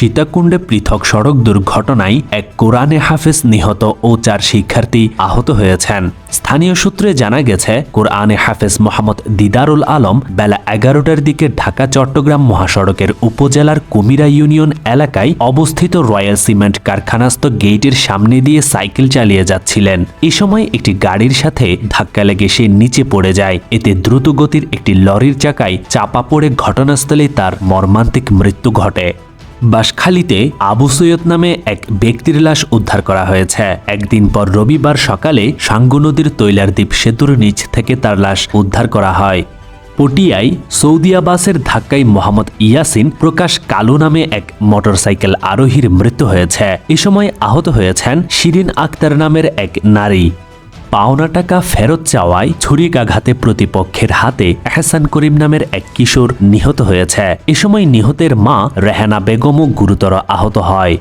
সীতাকুণ্ডে পৃথক সড়ক দুর্ঘটনায় এক কোরআনে হাফেজ নিহত ও চার শিক্ষার্থী আহত হয়েছেন। স্থানীয় সূত্রে জানা গেছে, কোরআনে হাফেজ মোহাম্মদ দিদারুল আলম বেলা এগারোটার দিকে ঢাকা, চট্টগ্রাম মহাসড়কের উপজেলার কুমিরা ইউনিয়ন এলাকায় অবস্থিত রয়্যাল সিমেন্ট কারখানাস্থ গেটের সামনে দিয়ে সাইকেল চালিয়ে যাচ্ছিলেন। এ সময় একটি গাড়ির সাথে ধাক্কা লেগে সে নিচে পড়ে যায়। এতে দ্রুতগতির একটি লরির চাকায় চাপা পড়ে ঘটনাস্থলে তার মর্মান্তিক মৃত্যু ঘটে। বাঁশখালীতে আবু সৈয়দ নামে এক ব্যক্তির লাশ উদ্ধার করা হয়েছে। একদিন পর রবিবার সকালে সাঙ্গু নদীর তৈলার দ্বীপ সেতুর নিচ থেকে তার লাশ উদ্ধার করা হয়। পটিয়ায় সৌদিয়া বাসের ধাক্কায় মোহাম্মদ ইয়াসিন প্রকাশ কালু নামে এক মোটরসাইকেল আরোহীর মৃত্যু হয়েছে। এ সময় আহত হয়েছেন শিরিন আক্তার নামের এক নারী। পাওনা টাকা ফেরত চাওয়ায় ছুরিকাঘাতে প্রতিপক্ষের হাতে এহসান করিম নামের এক কিশোর নিহত হয়েছে। এ সময় নিহতের মা রেহানা বেগমও গুরুতর আহত হয়।